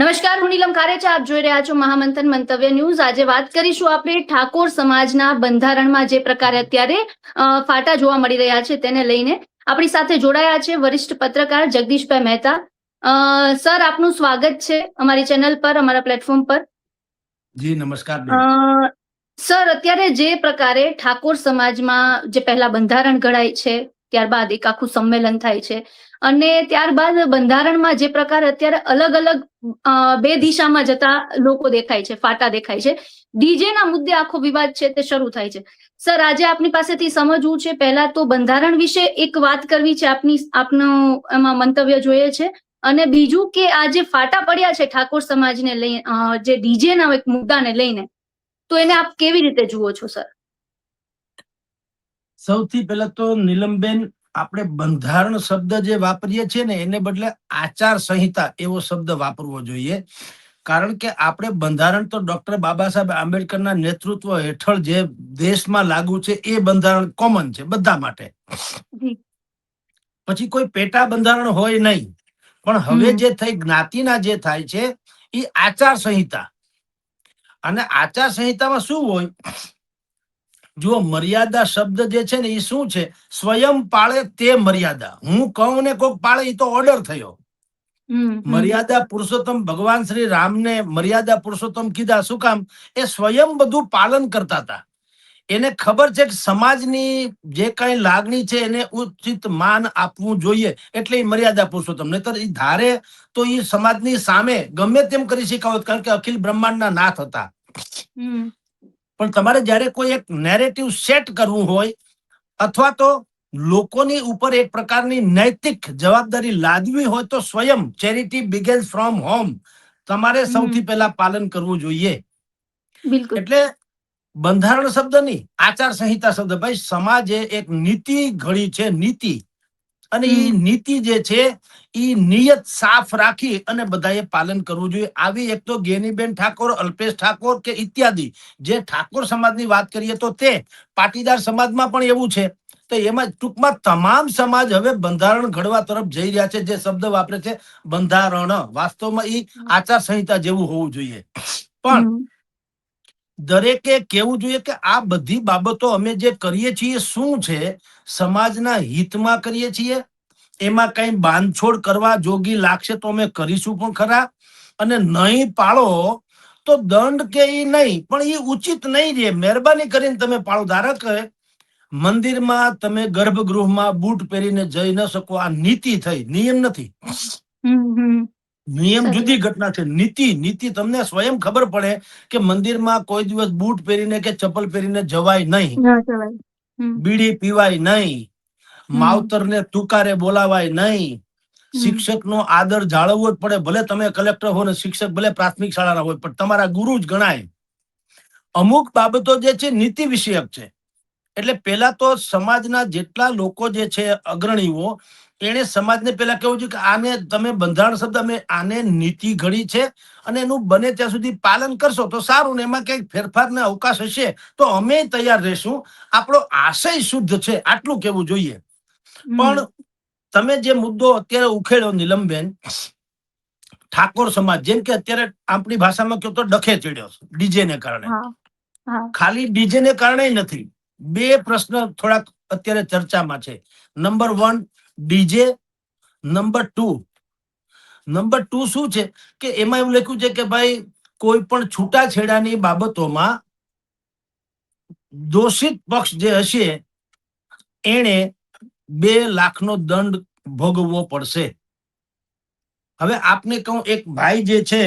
નમસ્કાર હું નીલમ કારેચા. આપ જોઈ રહ્યા છો મહામંથન મંતવ્ય ન્યૂઝ. આજે વાત કરીશું આપણે ઠાકોર સમાજના બંધારણમાં જે પ્રકારે અત્યારે ફાટા જોવા મળી રહ્યા છે તેને લઈને. આપણી સાથે જોડાયા છે વરિષ્ઠ પત્રકાર જગદીશભાઈ મહેતા. સર આપનું સ્વાગત છે અમારી ચેનલ પર અમારા પ્લેટફોર્મ પર. જી નમસ્કાર સર અત્યારે જે પ્રકારે ઠાકોર સમાજમાં જે પહેલા બંધારણ ઘડાય છે ત્યારબાદ એક આખું સંમેલન થાય છે. અને ત્યારબાદ બંધારણમાં જે પ્રકાર અત્યારે અલગ અલગ બે દિશામાં જતા લોકો દેખાય છે, ફાટા દેખાય છે. ડીજે ના મુદ્દે આખો વિવાદ છે તે શરૂ થાય છે. સર, આજે આપની પાસેથી સમજવું છે, પહેલા તો બંધારણ વિશે એક વાત કરવી છે આપની, આપનું એમાં મંતવ્ય જોઈએ છે. અને બીજું કે આ જે ફાટા પડ્યા છે ઠાકોર સમાજને લઈ જે ડીજે એક મુદ્દાને લઈને, તો એને આપ કેવી રીતે જુઓ છો, સર? સૌથી પહેલા તો નીલમબેન આપણે બંધારણ શબ્દ જે વાપરીએ છીએ ને એને બદલે આચાર સંહિતા એવો શબ્દ વાપરવો જોઈએ. કારણ કે આપણે બંધારણ તો ડોક્ટર બાબા સાહેબ આંબેડકરના નેતૃત્વ હેઠળ જે દેશમાં લાગુ છે એ બંધારણ કોમન છે બધા માટે. પછી કોઈ પેટા બંધારણ હોય નહીં. પણ હવે જે થઈ જ્ઞાતિના જે થાય છે એ આચાર સંહિતા. અને આચાર સંહિતામાં શું હોય? જુઓ મર્યાદા શબ્દ જે છે ને એ શું છે? સ્વયં પાળે તે મર્યાદા. હું કહું ને કોક પાળે એ તો ઓર્ડર થયો. મર્યાદા પુરુષોત્તમ ભગવાન શ્રી રામને મર્યાદા પુરુષોત્તમ કીધા. શું કામ? એ સ્વયં બધું પાલન કરતા હતા. એને ખબર છે કે સમાજની જે કઈ લાગણી છે એને ઉચિત માન આપવું જોઈએ. એટલે એ મર્યાદા પુરુષોત્તમ. નહીતર એ ધારે તો એ સમાજની સામે ગમે તેમ કરી શકાવત કારણ કે અખિલ બ્રહ્માંડના નાથ હતા. પણ તમારે જ્યારે કોઈ એક નેરેટિવ સેટ કરવું હોય અથવા તો લોકોની ઉપર એક પ્રકારની નૈતિક જવાબદારી લાદવી હોય તો સ્વયં ચેરિટી બિગેન્સ ફ્રોમ હોમ તમારે સૌથી પહેલા પાલન કરવું જોઈએ. એટલે બંધારણ શબ્દ નહીં આચાર સંહિતા શબ્દ. ભાઈ સમાજે એક નીતિ ઘડી છે નીતિ. અને એ નીતિ જે છે એ નિયત સાફ રાખી અને બધાએ પાલન કરવું જોઈએ. આવી એક તો ગેનીબેન ઠાકોર અલ્પેશ ઠાકોર કે ઇત્યાદિ. જે ઠાકોર સમાજની વાત કરીએ તો તે પાટીદાર સમાજમાં પણ એવું છે. તો એમાં ટૂંકમાં તમામ સમાજ હવે બંધારણ ઘડવા તરફ જઈ રહ્યા છે. જે શબ્દ વાપરે છે બંધારણ. વાસ્તવમાં એ આચાર સંહિતા જેવું હોવું જોઈએ. પણ દરેકે કેવું જોઈએ કે આ બધી બાબતો અમે જે કરીએ છીએ, શું છે? સમાજના હિતમાં કરીએ છીએ. એમાં કઈ બાંધછોડ કરવા જોગી લાગશે તો અમે કરીશું પણ ખરા. અને નહીં પાળો તો દંડ કે ઈ નહીં, પણ એ ઉચિત નહીં રે મહેરબાની કરીને તમે પાળો ધારો કે મંદિરમાં તમે ગર્ભગૃહમાં બૂટ પહેરીને જઈ ન શકો. આ નીતિ થઈ, નિયમ નથી. નિયમ જુદી ઘટના છે. નીતિ નીતિ તમને સ્વયં ખબર પડે કે મંદિરમાં કોઈ દિવસ બૂટ પહેરીને કે ચપ્પલ પહેરીને જવાય નહીં. બીડી પીવાય નહીં. માવતરને તુકારે બોલાવાય નહીં. શિક્ષકનો આદર જાળવવો જ પડે. ભલે તમે કલેક્ટર હો ને શિક્ષક ભલે પ્રાથમિક શાળાના હોય પણ તમારા ગુરુ જ ગણાય. અમુક બાબતો જે છે નીતિ વિષયક છે. એટલે પેલા તો સમાજના જેટલા લોકો જે છે અગ્રણીઓ એને સમાજને પેલા કેવું છે કે આને તમે બંધારણ શબ્દ અમે આને નીતિ ઘડી છે અને એનું બને ત્યાં સુધી પાલન કરશો તો સારું ને એમાં કંઈક ફેરફારને અવકાશ હશે તો અમે તૈયાર રહેશું. આપણો આશય શુદ્ધ છે આટલું કેવું જોઈએ. પણ તમે જે મુદ્દો અત્યારે ઉખેડ્યો નીલમબેન ઠાકોર સમાજ જેમ કે અત્યારે આપણી ભાષામાં કહો તો ડખે ચડ્યો ડીજે ને કારણે. ખાલી ડીજે ને કારણે નથી. બે પ્રશ્ન થોડાક અત્યારે ચર્ચામાં છે. Number one DJ number two. Number two શું છે? કે એમાં એવું લખ્યું છે કે ભાઈ કોઈ પણ છૂટાછેડાની બાબતોમાં દોષિત પક્ષ જે હશે એણે બે લાખનો દંડ ભોગવવો પડશે. હવે આપને કહું એક ભાઈ જે છે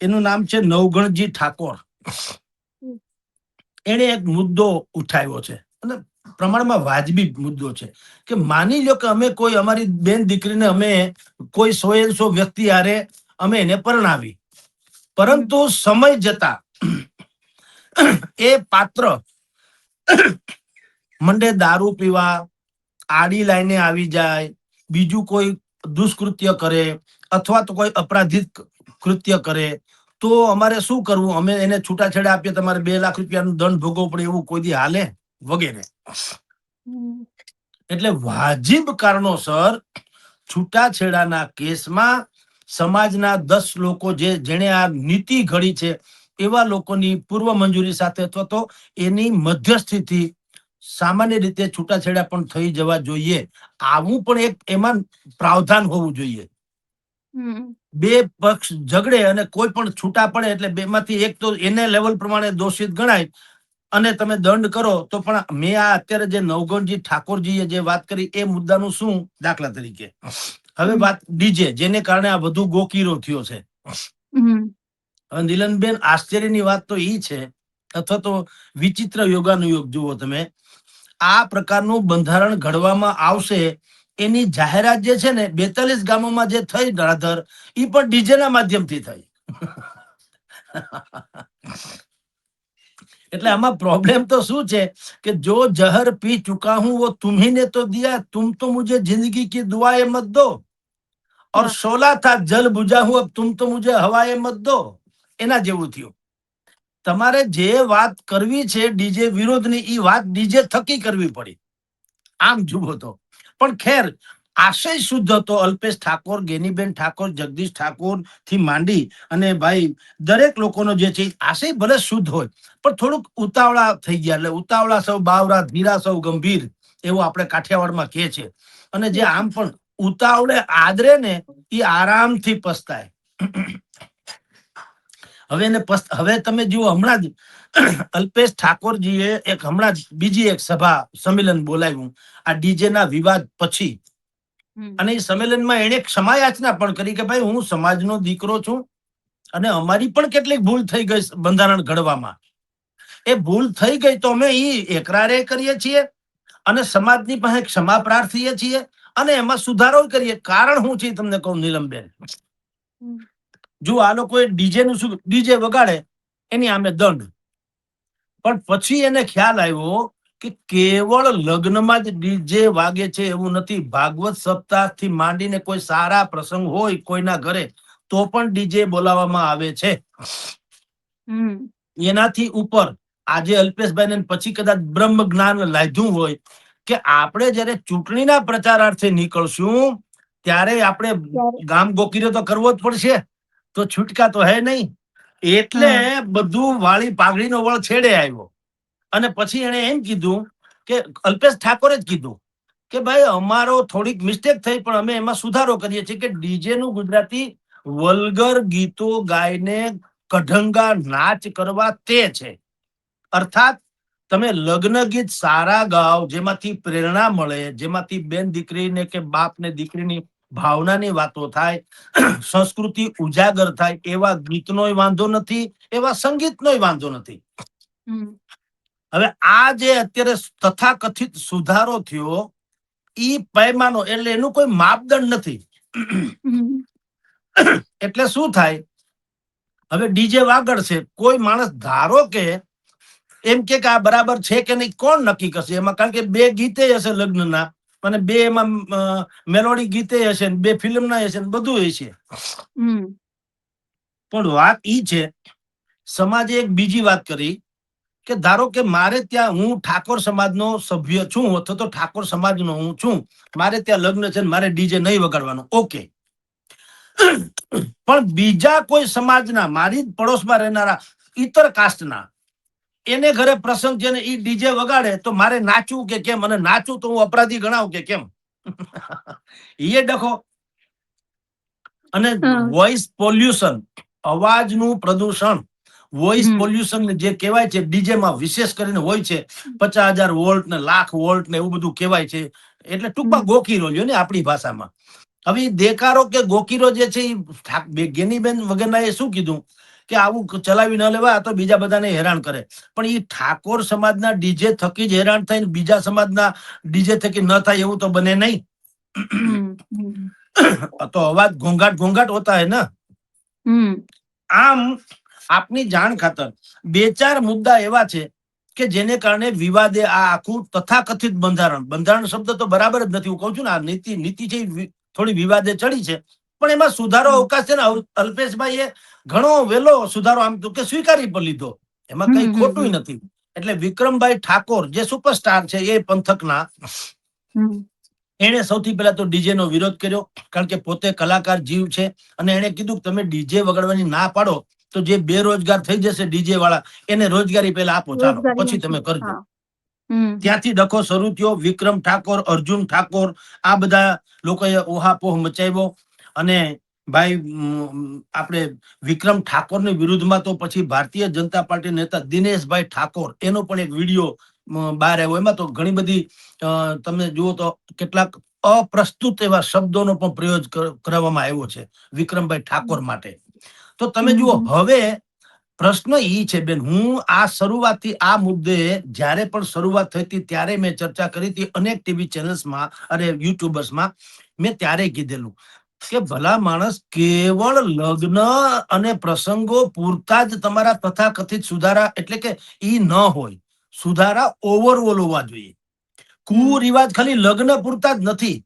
એનું નામ છે નવગણજી ઠાકોર. એણે એક મુદ્દો ઉઠાવ્યો છે. અને પ્રમાણમાં વાજબી મુદ્દો છે. કે માની લો કે અમે કોઈ, અમારી બેન દીકરીને અમે કોઈ સો એ સો વ્યક્તિ આરે અમે એને પરણાવી. પરંતુ સમય જતા એ પાત્ર મંડે દારૂ પીવા, આડી લાઈને આવી જાય, બીજું કોઈ દુષ્કૃત્ય કરે અથવા તો કોઈ અપરાધિક કૃત્ય કરે, તો અમારે શું કરવું? અમે એને છૂટાછેડા આપીએ, તમારે બે લાખ રૂપિયાનું દંડ ભોગવવો પડે એવું કોઈ દી હાલે? વગેરે. એટલે વાજિબ કારણોસર છૂટાછેડાના કેસમાં સમાજના દસ લોકો જે જેણે આ નીતિ ઘડી છે એવા લોકોની પૂર્વ મંજૂરી સાથે અથવા તો એની મધ્યસ્થિતિ સામાન્ય રીતે છૂટાછેડા પણ થઈ જવા જોઈએ. આવું પણ એક એમાં પ્રાવધાન હોવું જોઈએ. બે પક્ષ ઝઘડે અને કોઈ પણ છૂટા પડે એટલે બેમાંથી એક તો એને લેવલ પ્રમાણે દોષિત ગણાય અને તમે દંડ કરો તો પણ મેં આ અત્યારે જે નવગણજી ઠાકોરજીએ જે વાત કરી એ મુદ્દાનું શું દાખલા તરીકે? હવે વાત ડીજે જેને કારણે આ વધુ ગોકીરો થયો છે. નીલનબેન આશ્ચર્યની વાત તો ઈ છે અથવા તો વિચિત્ર યોગાનુયોગ જુઓ તમે. આ પ્રકારનું બંધારણ ઘડવામાં આવશે એની જાહેરાત જે છે ને બેતાલીસ ગામોમાં જે થઈ રાધર એ પણ ડીજેના માધ્યમથી થઈ. એટલે આમાં પ્રોબ્લેમ તો શું છે કે જો જહર પી ચુકા હું वो तुम्ही ने तो दिया तुम तो मुझे जिंदगी की दुआएं मत दो और વાહ. शोला था जल बुझा हूं अब तुम तो मुझे हवाएं मत दो એના જેવું થયું તમારે જે વાત કરવી છે ડીજે વિરોધની ઈ વાત ડીજે થકી કરવી પડી આમ જુઓ તો પણ ખેર આશય શુદ્ધ હતો. અલ્પેશ ઠાકોર, ગેનીબેન ઠાકોર, જગદીશ ઠાકોરથી માંડી અને ભાઈ દરેક લોકોનો જે છે આશય ભલે શુદ્ધ હોય, પણ થોડુંક ઉતાવળા થઈ ગયા. એટલે ઉતાવળા સૌ, બાવરા, ધીરા સૌ, ગંભીર એવું આપણે કાઠિયાવાડમાં કહે છે. અને જે આમ પણ ઉતાવળે આદરે ને એ આરામથી પસ્તાય. હવે એને હવે તમે જુઓ હમણાં જ અલ્પેશ ઠાકોરજીએ એક હમણાં જ બીજી એક સભા સંમેલન બોલાવ્યું. આ ડીજે ના વિવાદ પછી અને એ સંમેલનમાં એણે ક્ષમા યાચના પણ કરી કે ભાઈ હું સમાજનો દીકરો છું અને અમારી પણ કેટલીક ભૂલ થઈ ગઈ બંધારણ ઘડવામાં. એ ભૂલ થઈ ગઈ તો અમે એ એકરારે કરીએ છીએ અને સમાજની પાસે ક્ષમા પ્રાર્થીએ છીએ અને એમાં સુધારો કરીએ. કારણ હું છે તમને કહું નીલમબેન. જો આ લોકો ડીજે નું શું ડીજે વગાડે એની આમે દંડ. પણ પછી એને ખ્યાલ આવ્યો કે કેવળ લગ્નમાં જ ડીજે વાગે છે એવું નથી. ભાગવત સપ્તાહથી માંડીને કોઈ સારા પ્રસંગ હોય કોઈના ઘરે તો પણ ડીજે બોલાવવામાં આવે છે. એનાથી ઉપર આજે અલ્પેશભાઈ ને પછી કદાચ બ્રહ્મ જ્ઞાન લાધ્યું હોય કે આપણે જયારે ચૂંટણીના પ્રચારાર્થે નીકળશું ત્યારે આપણે ગામ ગોકીરો તો કરવો જ પડશે. તો છૂટકા તો હે નહીં. એટલે બધું વાળી પાઘડીનો વળ છેડે આવ્યો. અને પછી એને એમ કીધું કે અલ્પેશ ઠાકોરે જ કીધું કે ભાઈ, અમારો થોડીક મિસ્ટેક થઈ, પણ અમે એમાં સુધારો કરીએ છીએ કે ડીજે નું ગુજરાતી વલગર ગીતો ગાઈને કઢંગા નાચ કરવા તે છે. અર્થાત, તમે લગ્ન ગીત સારા ગાઓ, જેમાંથી પ્રેરણા મળે, જેમાંથી બેન દીકરીને કે બાપ ને દીકરીની ભાવનાની વાતો થાય, સંસ્કૃતિ ઉજાગર થાય, એવા ગીતનોય વાંધો નથી, એવા સંગીતનોય વાંધો નથી. હવે આ જે અત્યારે તથાકથિત સુધારો થયો ઈ પૈમાનો એટલે એનું કોઈ માપદંડ નથી. એટલે શું થાય? હવે ડીજે વાગડ છે. કોઈ માણસ ધારો કે એમ કે કે આ બરાબર છે કે નહીં કોણ નક્કી કરશે? એમાં કારણ કે બે ગીતે હશે લગ્નના અને બે એમાં મેલોડી ગીતે હશે ને બે ફિલ્મના હશે ને બધું હશે પણ વાત ઈ છે સમાજે એક બીજી વાત કરી. કે ધારો કે મારે ત્યાં હું ઠાકોર સમાજનો સભ્ય છું અથવા તો ઠાકોર સમાજનો હું છું મારે ત્યાં લગ્ન છે મારે ડીજે નહીં વગાડવાનું. ઓકે. પણ બીજા કોઈ સમાજના મારી પડોશમાં રહેનારા ઇતર કાસ્ટના એને ઘરે પ્રસંગ છે ને એ ડીજે વગાડે તો મારે નાચવું કે કેમ? અને નાચું તો હું અપરાધી ગણાવું કે કેમ? એ ડખો. અને વોઇસ પોલ્યુશન અવાજનું પ્રદૂષણ વોઇસ પોલ્યુશન જે કહેવાય છે ડીજે માં વિશેષ કરીને હોય છે પચાસ હજાર વોલ્ટ ને લાખ વોલ્ટ ને એવું બધું કહેવાય છે. એટલે ટૂંકમાં ગોકીરો લ્યો ને આપણી ભાષામાં. હવે દેકારો કે ગોકીરો જે છે એ ગેનીબેન વગેરેના એ શું કીધું? કે આવું ચલાવી ન લેવા તો બીજા બધાને હેરાન કરે. પણ એ ઠાકોર સમાજના ડીજે થકી જ હેરાન થાય બીજા સમાજના ડીજે થકી ન થાય એવું તો બને નહીં. તો અવાજ ઘોંઘાટ ઘોંઘાટ હોતા હે ને. આમ આપની જાણ ખાતર બે ચાર મુદ્દા એવા છે કે જેને કારણે વિવાદે આ આખું તથાકથિત બંધારણ બંધારણ શબ્દ તો બરાબર જ નથી. હું કહું છું ને આ નીતિ નીતિ છે થોડી વિવાદે ચડી છે. પણ એમાં સુધારો અવકાશ છે ને અલ્પેશભાઈ એ ઘણો વેલો સુધારો આમ કે સ્વીકારી પણ લીધો. એમાં કઈ ખોટું નથી. એટલે વિક્રમભાઈ ઠાકોર જે સુપરસ્ટાર છે એ પંથકના એણે સૌથી પહેલા તો ડીજે નો વિરોધ કર્યો કારણ કે પોતે કલાકાર જીવ છે. અને એણે કીધું કે તમે ડીજે વગાડવાની ના પાડો. તો જે બેરોજગાર થઈ જશે ડીજે વાળા એને રોજગારી પહેલા આપો ચાલો. પછી તમે કરજો. ત્યાંથી ડખો શરૂ થયો. વિક્રમ ઠાકોર અર્જુન ઠાકોર આ બધા લોકોએ ઓહાપોહ મચાવ્યો. અને ભાઈ આપણે વિક્રમ ઠાકોરની વિરુદ્ધમાં તો પછી ભારતીય જનતા પાર્ટી નેતા દિનેશભાઈ ઠાકોર એનો પણ એક વીડિયો બહાર આવ્યો. એમાં તો ઘણી બધી તમે જુઓ તો કેટલાક અપ્રસ્તુત એવા શબ્દોનો પણ પ્રયોગ કરવામાં આવ્યો છે વિક્રમભાઈ ઠાકોર માટે. તો તમે જુઓ હવે પ્રશ્ન એ છે બેન હું આ શરૂઆતથી આ મુદ્દે જ્યારે પણ શરૂઆત થઈ હતી ત્યારે મેં ચર્ચા કરી હતી અનેક ટીવી ચેનલ્સમાં અને યુટ્યુબર્સમાં મેં ત્યારે કીધેલું કે ભલા માણસ કેવળ લગ્ન અને પ્રસંગો પૂરતા જ તમારા તથાકથિત સુધારા એટલે કે ઈ ન હોય સુધારા ઓવરઓલ હોવા જોઈએ. કુરિવાજ ખાલી લગ્ન પૂરતા જ નથી.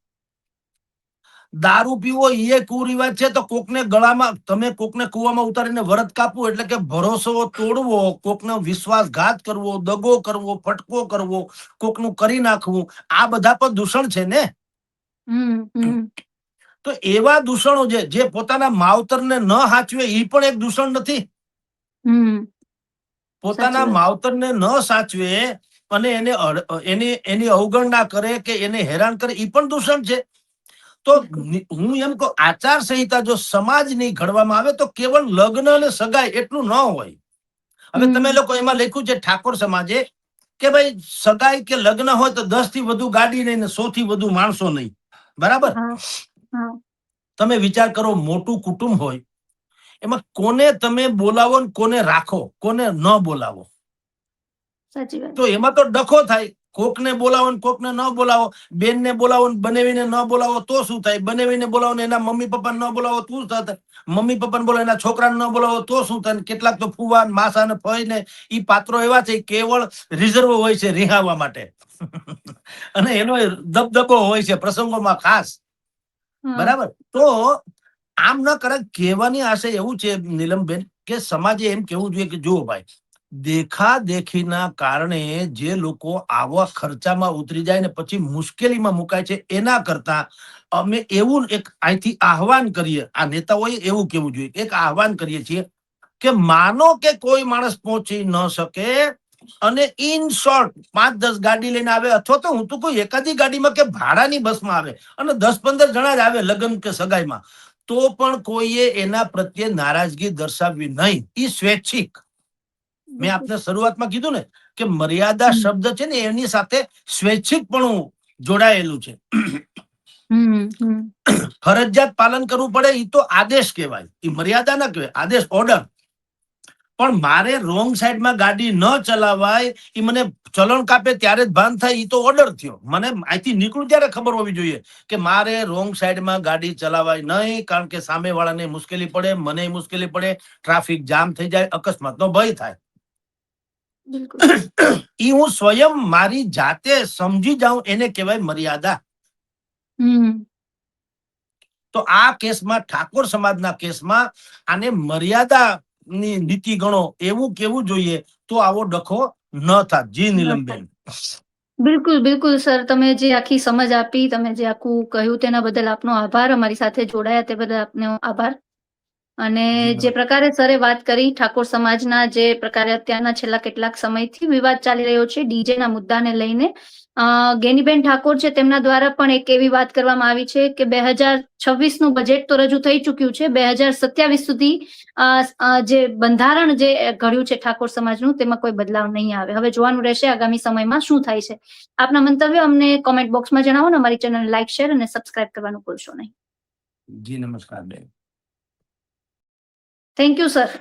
દારૂ પીવો એ કુરિવાજ છે તો કોકને ગળામાં તમે કોકને કુવામાં ઉતારીને વરત કાપવું એટલે કે ભરોસો તોડવો કોકનો વિશ્વાસઘાત કરવો દગો કરવો ફટકો કરવો કોકનું કરી નાખવું આ બધા પણ દૂષણ છે ને? તો એવા દૂષણો છે જે પોતાના માવતરને ન સાચવે એ પણ એક દૂષણ નથી. પોતાના. માવતરને ન સાચવે અને એને એની એની અવગણના કરે કે એને હેરાન કરે એ પણ દૂષણ છે. તો હું એમ કહું આચાર સંહિતા જો સમાજની ઘડવામાં આવે તો કેવળ લગ્ન અને સગાઈ એટલું ન હોય. હવે તમે લોકો એમાં લખ્યું છે ઠાકોર સમાજે કે ભાઈ સગાઈ કે લગ્ન હોય તો દસથી વધુ ગાડી નહીં ને સો થી વધુ માણસો નહીં. બરાબર? તમે વિચાર કરો મોટું કુટુંબ હોય એમાં કોને તમે બોલાવો ને કોને રાખો કોને ન બોલાવો? તો એમાં તો ડખો થાય. કોકને બોલાવો ને કોકને ન બોલાવો બેનને બોલાવો ને બનાવીને ન બોલાવો તો શું થાય? બનાવીને બોલાવો ને એના મમ્મી પપ્પાને ન બોલાવો તો શું થાય? મમ્મી પપ્પાને બોલાવો એના છોકરાને ન બોલાવો તો શું થાય? કેટલાક તો ફુવા ને માસા ને ફઈ ને એ પાત્રો એવા છે કેવળ રિઝર્વ હોય છે રિહાવા માટે. અને એનો દબદબો હોય છે પ્રસંગોમાં ખાસ. બરાબર? તો આમ ન કરે કહેવાની આશય એવું છે નીલમબેન કે સમાજે એમ કેવું જોઈએ કે જુઓ ભાઈ દેખા દેખીના કારણે જે લોકો આવા ખર્ચામાં ઉતરી જાય ને પછી મુશ્કેલીમાં મુકાય છે, એના કરતા અમે એવું એક અહીંથી આહવાન કરીએ, આ નેતાઓએ એવું કેવું જોઈએ એક આહવાન કરીએ છીએ કે માનો કે કોઈ માણસ પહોંચી ન શકે અને ઇન શોર્ટ પાંચ દસ ગાડી લઈને આવે અથવા તો હું તો કોઈ એકાદી ગાડીમાં કે ભાડાની બસમાં આવે અને દસ પંદર જણા જ આવે લગ્ન કે સગાઈમાં, તો પણ કોઈએ એના પ્રત્યે નારાજગી દર્શાવવી નહીં. એ સ્વૈચ્છિક. મેં આપને શરૂઆતમાં કીધું ને કે મર્યાદા શબ્દ છે ને એની સાથે સ્વૈચ્છિકપણું જોડાયેલું છે. ફરજિયાત પાલન કરવું પડે એ તો આદેશ કહેવાય. એ મર્યાદા ના કહેવાય આદેશ ઓર્ડર પણ મારે રોંગ સાઈડમાં ગાડી ન ચલાવાય એ મને ચલણ કાપે ત્યારે જ ભાન થાય એ તો ઓર્ડર થયો. મને અહીંથી નીકળું ત્યારે ખબર હોવી જોઈએ કે મારે રોંગ સાઈડમાં ગાડી ચલાવાય નહીં કારણ કે સામે વાળાને મુશ્કેલી પડે મને મુશ્કેલી પડે ટ્રાફિક જામ થઈ જાય અકસ્માતનો ભય થાય. ઈ હું સ્વયં મારી જાતે સમજી જાઉં એને કહેવાય મર્યાદા. તો આ કેસમાં ઠાકોર સમાજના કેસમાં આને મર્યાદાની નીતિ ગણો એવું કેવું જોઈએ તો આવો ડખો ન થાત. જી નીલમબેન. બિલકુલ બિલકુલ સર. તમે જે આખી સમજ આપી તમે જે આખું કહ્યું તેના બદલ આપનો આભાર. અમારી સાથે જોડાયા તે બદલ આપનો આભાર. અને જે પ્રકારે સરે વાત કરી ઠાકોર સમાજના જે પ્રકારે અત્યારના છેલ્લા કેટલાક સમયથી વિવાદ ચાલી રહ્યો છે ડીજે ના મુદ્દાને લઈને. ગેનીબેન ઠાકોર છે તેમના દ્વારા પણ એક એવી વાત કરવામાં આવી છે કે બે હજાર છવ્વીસનું બજેટ તો રજૂ થઈ ચુક્યું છે. બે હજાર સત્યાવીસ સુધી જે બંધારણ જે ઘડ્યું છે ઠાકોર સમાજનું તેમાં કોઈ બદલાવ નહીં આવે. હવે જોવાનું રહેશે આગામી સમયમાં શું થાય છે. આપના મંતવ્ય અમને કોમેન્ટ બોક્સમાં જણાવો ને અમારી ચેનલ લાઈક શેર અને સબસ્ક્રાઇબ કરવાનું ભૂલશો નહીં. જી નમસ્કાર બેન. Thank you, sir.